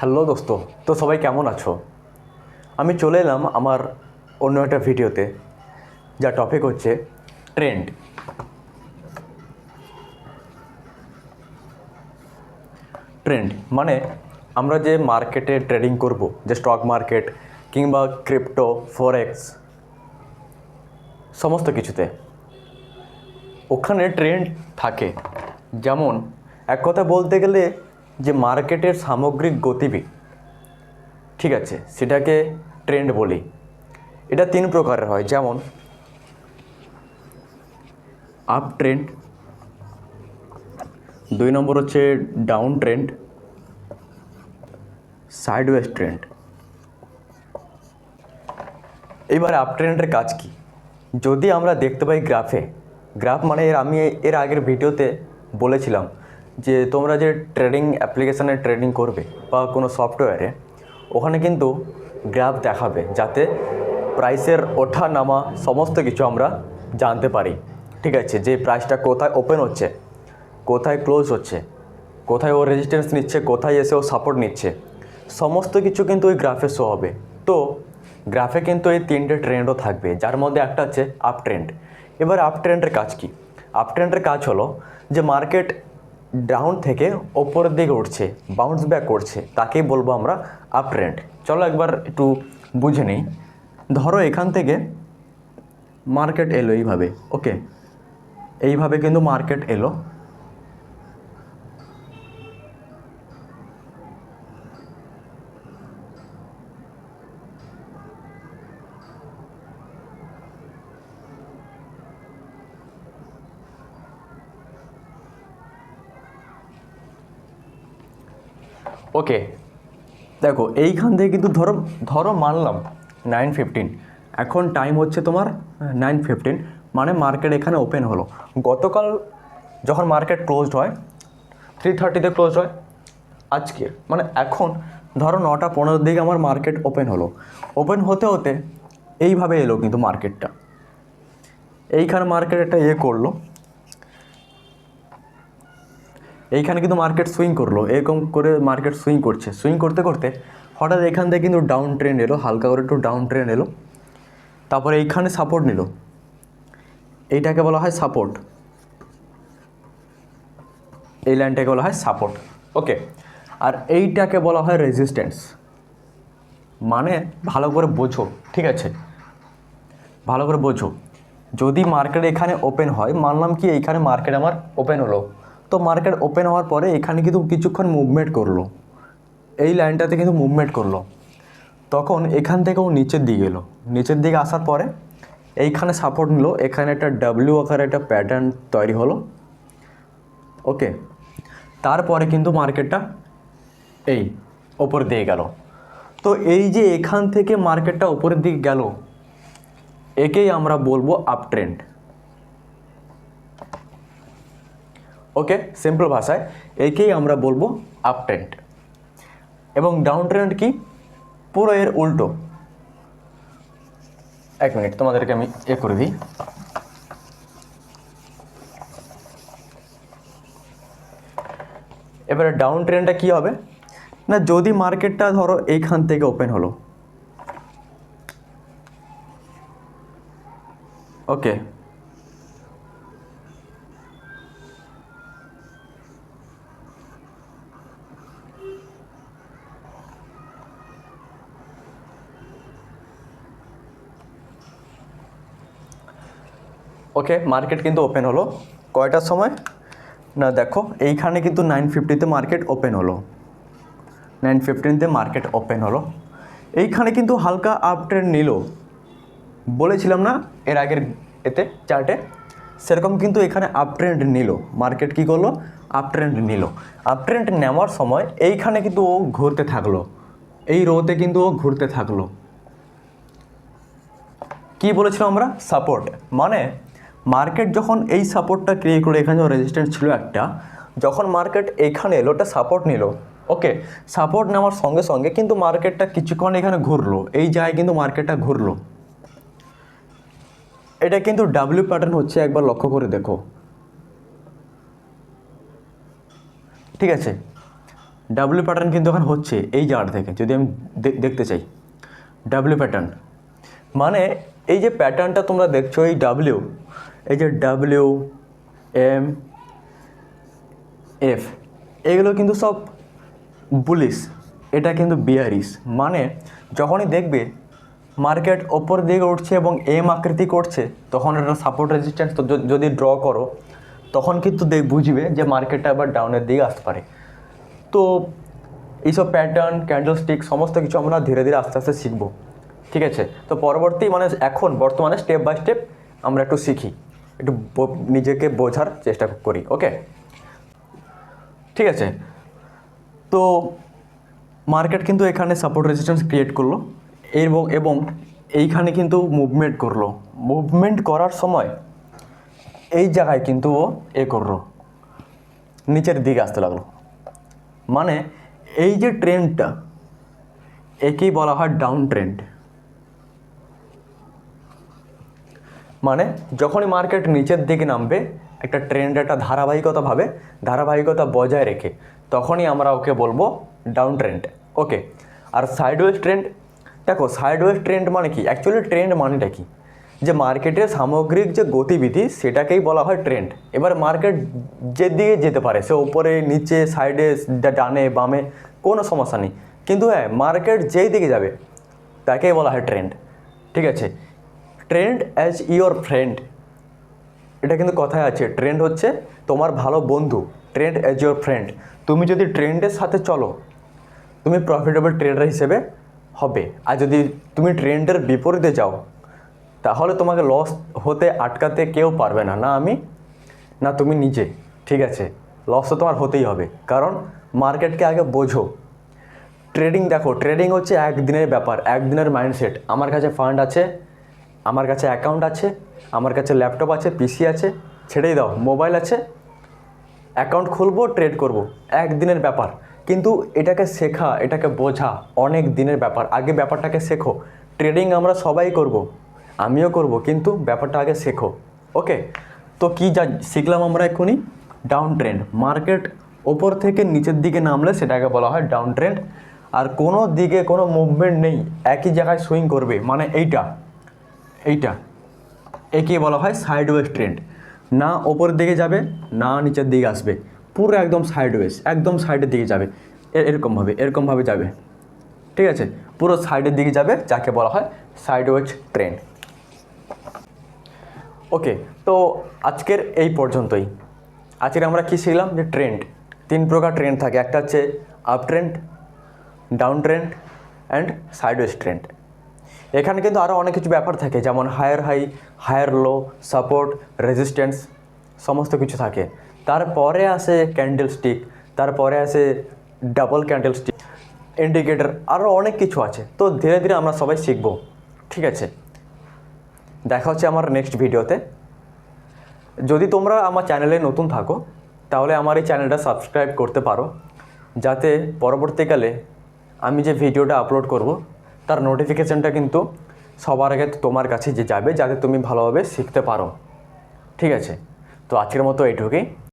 Hello দোস্ত, তো সবাই কেমন আছো? আমি চলে এলাম আমার অন্য একটা ভিডিওতে, যা টপিক হচ্ছে ট্রেন্ড ট্রেন্ড মানে আমরা যে মার্কেটে ট্রেডিং করব, যে স্টক মার্কেট কিংবা ক্রিপ্টো ফরেক্স সমস্ত কিছুতে, ওখানে ট্রেন্ড থাকে। যেমন, এক কথা বলতে গেলে যে মার্কেটের সামগ্রিক গতিবিধি, ঠিক আছে, সেটাকে ট্রেন্ড বলি। এটা তিন প্রকারের হয়, যেমন আপ ট্রেন্ড দুই নম্বর হচ্ছে ডাউন ট্রেন্ড সাইডওয়েজ ট্রেন্ড এইবার আপ ট্রেন্ডের কাজ কি? যদি আমরা দেখতে পাই গ্রাফে গ্রাফ মানে এর আমি এর আগের ভিডিওতে বলেছিলাম যে তোমরা যে ট্রেডিং অ্যাপ্লিকেশানে ট্রেডিং করবে বা কোনো সফটওয়্যারে ওখানে কিন্তু গ্রাফ দেখাবে যাতে প্রাইসের ওঠা নামা সমস্ত কিছু আমরা জানতে পারি। ঠিক আছে, যে প্রাইসটা কোথায় ওপেন হচ্ছে, কোথায় ক্লোজ হচ্ছে, কোথায় ও রেজিস্ট্যান্স নিচ্ছে, কোথায় এসে ও সাপোর্ট নিচ্ছে, সমস্ত কিছু কিন্তু ওই গ্রাফে শো হবে। তো গ্রাফে কিন্তু এই তিনটে ট্রেন্ডও থাকবে, যার মধ্যে একটা হচ্ছে আপ ট্রেন্ড এবার আপ ট্রেন্ডের কাজ কি? আপ ট্রেন্ডের কাজ হলো যে মার্কেট ডাউন থেকে ওপরের দিকে উঠছে বাউন্স ব্যাক করছে, তাকেই বলব আমরা আপ ট্রেন্ড চলো একবার একটু বুঝে নিই। ধরো এখান থেকে মার্কেট এলো এইভাবে ওকে এইভাবে কিন্তু মার্কেট এলো। ওকে, দেখো, এইখান থেকে কিন্তু ধরো ধরো মানলাম নাইন ফিফটিন এখন টাইম হচ্ছে তোমার নাইন ফিফটিন মানে মার্কেট এখানে ওপেন হলো। গতকাল যখন মার্কেট ক্লোজড হয় থ্রি থার্টিতে ক্লোজ হয়, আজকে মানে এখন, ধরো নটা পনেরোর দিকে আমার মার্কেট ওপেন হলো। ওপেন হতে হতে, এইভাবে এলো কিন্তু মার্কেটটা এইখানে মার্কেট একটা ইয়ে করল এইখানে কিন্তু মার্কেট সুইং করল, এরকম করে মার্কেট সুইং করছে। সুইং করতে করতে হঠাৎ এখান থেকে কিন্তু ডাউন ট্রেন্ড এলো, হালকা করে একটু ডাউন ট্রেন্ড এলো, তারপরে এইখানে সাপোর্ট নিল। এইটাকে বলা হয় সাপোর্ট এই লাইনটাকে বলা হয় সাপোর্ট ওকে আর এইটাকে বলা হয় রেজিস্ট্যান্স মানে ভালো করে বোঝো, ঠিক আছে? ভালো করে বোঝো। যদি মার্কেট এখানে ওপেন হয়, মানলাম কি এইখানে মার্কেট আমার ওপেন হলো। তো মার্কেট ওপেন হওয়ার পরে এখানে কিন্তু কিছুক্ষণ মুভমেন্ট করল। এই লাইনটাতে কিন্তু মুভমেন্ট করল। তখন এখান থেকেও নিচের দিকে এলো। নিচের দিকে আসার পরে এইখানে সাপোর্ট নিল। এখানে একটা ডাব্লিউ আকারে একটা প্যাটার্ন তৈরি হলো। ওকে তারপরে কিন্তু মার্কেটটা এই ওপর দিয়ে গেল। তো এই যে এখান থেকে মার্কেটটা ওপরের দিকে গেল, একেই আমরা বলব আপ ট্রেন্ড ওকে? সিম্পল ভাষায়। একেই আমরা বলব আপ ট্রেন্ড এবং ডাউন ট্রেন্ড কি? পুরো এর উল্টো। এক মিনিট, তোমাদেরকে আমি এ করে দিই। এবারে ডাউন ট্রেন্ডটা কী হবে? না, যদি মার্কেটটা ধরো এইখান থেকে ওপেন হলো। ওকে। ওকে মার্কেট কিন্তু ওপেন হলো। কয়টার সময়? না, দেখো, এইখানে কিন্তু নাইন ফিফটিতে মার্কেট ওপেন হলো। নাইন ফিফটিনতে মার্কেট ওপেন হলো। এইখানে কিন্তু হালকা আপ ট্রেন্ড নিল। বলেছিলাম না এর আগের এতে চার্টে সেরকম কিন্তু এখানে আপ ট্রেন্ড নিল। মার্কেট কী করল? আপ ট্রেন্ড নিল। আপ ট্রেন্ড নেওয়ার সময় এইখানে কিন্তু ও ঘুরতে থাকল। এই রোতে কিন্তু ও ঘুরতে থাকল। কি বলেছিলাম আমরা? সাপোর্ট মানে মার্কেট যখন এই সাপোর্টটা ক্রিয়েট করে এখানে যখন রেজিস্ট্যান্স ছিল একটা, যখন মার্কেট এখানে এলো ওটা সাপোর্ট নিল ওকে সাপোর্ট নেওয়ার সঙ্গে সঙ্গে কিন্তু মার্কেটটা কিছুক্ষণ এখানে ঘুরলো, এই জায়গায় কিন্তু মার্কেটটা ঘুরলো। এটা কিন্তু ডাব্লিউ প্যাটার্ন হচ্ছে, একবার লক্ষ্য করে দেখো। ঠিক আছে? ডাব্লিউ প্যাটার্ন কিন্তু এখন হচ্ছে, এই জায়গাটা থেকে, যদি আমি দেখতে চাই। ডাব্লিউ প্যাটার্ন মানে এই যে প্যাটার্নটা তোমরা দেখছ, এই ডাব্লিউ এই যে ডাব্লিউ এম এফ এগুলো কিন্তু সব বুলিশ এটা কিন্তু বিয়ারিস মানে যখনই দেখবে মার্কেট ওপর দিকে উঠছে এবং এম আকৃতি করছে, তখন এটা সাপোর্ট রেজিস্ট্যান্স তো যদি ড্র করো, তখন কিন্তু দেখ, বুঝবে যে মার্কেটটা আবার ডাউনের দিকে আসতে পারে। তো এইসব প্যাটার্ন ক্যান্ডেল স্টিক সমস্ত কিছু আমরা ধীরে ধীরে আস্তে আস্তে শিখব। ঠিক আছে? তো পরবর্তী মানে এখন, বর্তমানে স্টেপ বাই স্টেপ আমরা একটু শিখি। একটু নিজেকে বোঝার চেষ্টা করি ওকে ঠিক আছে। তো মার্কেট কিন্তু এখানে সাপোর্ট রেজিস্ট্যান্স ক্রিয়েট করল এবং এবং এইখানে কিন্তু মুভমেন্ট করল। মুভমেন্ট করার সময় এই জায়গায় কিন্তু ও এ করল। নিচের দিকে আসতে লাগল। মানে এই যে ট্রেন্ডটা একেই বলা হয় ডাউন ট্রেন্ড মানে যখনই মার্কেট নিচের দিকে নামবে, একটা ট্রেন্ড একটা ধারাবাহিকতাভাবে, ধারাবাহিকতা বজায় রেখে তখনই আমরা ওকে বলব ডাউন ট্রেন্ড ওকে আর সাইডওয়েজ ট্রেন্ড দেখো সাইডওয়েজ ট্রেন্ড মানে কি? অ্যাকচুয়ালি ট্রেন্ড মানেটা কি? যে মার্কেটের সামগ্রিক যে গতিবিধি, সেটাকেই বলা হয় ট্রেন্ড এবার মার্কেট যেদিকে যেতে পারে, সে ওপরে নিচে সাইডে ডানে, বামে, কোনো সমস্যা নেই। কিন্তু হ্যাঁ মার্কেট যেই দিকে যাবে, তাকেই বলা হয় ট্রেন্ড ঠিক আছে? ট্রেন্ড অ্যাজ ইয়োর ফ্রেন্ড এটা কিন্তু কথায় আছে। ট্রেন্ড হচ্ছে তোমার ভালো বন্ধু। ট্রেন্ড অ্যাজ ইয়োর ফ্রেন্ড তুমি যদি ট্রেন্ডের সাথে চলো, তুমি প্রফিটেবল ট্রেডার হিসেবে হবে। আর যদি তুমি ট্রেন্ডের বিপরীতে যাও, তাহলে তোমাকে লস হতে আটকাতে কেউ পারবে না। না আমি, না তুমি নিজে। ঠিক আছে? লস তো তোমার হতেই হবে। কারণ মার্কেটকে আগে বোঝো। ট্রেডিং দেখো ট্রেডিং হচ্ছে একদিনের ব্যাপার, একদিনের মাইন্ডসেট আমার কাছে ফান্ড আছে আমার কাছে অ্যাকাউন্ট আছে, আমার কাছে ল্যাপটপ আছে, পিসি আছে, ছেড়েই দাও, মোবাইল আছে। অ্যাকাউন্ট খুলবো, ট্রেড করব একদিনের ব্যাপার। কিন্তু এটাকে শেখা, এটাকে বোঝা অনেক দিনের ব্যাপার। আগে ব্যাপারটাকে শেখো, ট্রেডিং আমরা সবাই করব, আমিও করব, কিন্তু ব্যাপারটা আগে শেখো। ওকে? তো কি যা শিখলাম আমরা এক্ষুনি? Down trend. মার্কেট ওপর থেকে নিচের দিকে নামলে সেটাকে বলা হয় ডাউন ট্রেন্ড। আর কোনো দিকে কোনো মুভমেন্ট নেই, একই জায়গায় সুইং করবে মানে এইটা। এইটা। একে বলা হয় সাইডওয়েজ ট্রেন্ড না ওপরের দিকে যাবে, না নিচের দিকে আসবে। পুরো একদম সাইডওয়েজ একদম সাইডের দিকে যাবে। এরকমভাবে এরকমভাবে যাবে। ঠিক আছে? পুরো সাইডের দিকে যাবে, যাকে বলা হয় সাইডওয়েজ ট্রেন্ড ওকে, তো আজকের এই পর্যন্তই। আজকের আমরা কী শিখলাম? যে ট্রেন্ড তিন প্রকার ট্রেন্ড থাকে। একটা হচ্ছে up trend down trend and sideways trend এখানে কিন্তু আরও অনেক কিছু ব্যাপার থাকে, যেমন higher high higher low support resistance সমস্ত কিছু থাকে। তারপরে আসে ক্যান্ডেল স্টিক তারপরে আসে ডাবল ক্যান্ডেল স্টিক ইন্ডিকেটর আরও অনেক কিছু আছে। তো ধীরে ধীরে আমরা সবাই শিখব, ঠিক আছে? দেখা হচ্ছে আমার নেক্সট ভিডিওতে যদি তোমরা আমার চ্যানেলে নতুন থাকো, তাহলে আমার এই চ্যানেলটা সাবস্ক্রাইব করতে পারো, যাতে পরবর্তীকালে আমি যে ভিডিওটা আপলোড করব তার নোটিফিকেশানটা কিন্তু সবার আগে তোমার কাছে যে যাবে, যাতে তুমি ভালোভাবে শিখতে পারো। ঠিক আছে? তো আজকের মতো এইটুকুই।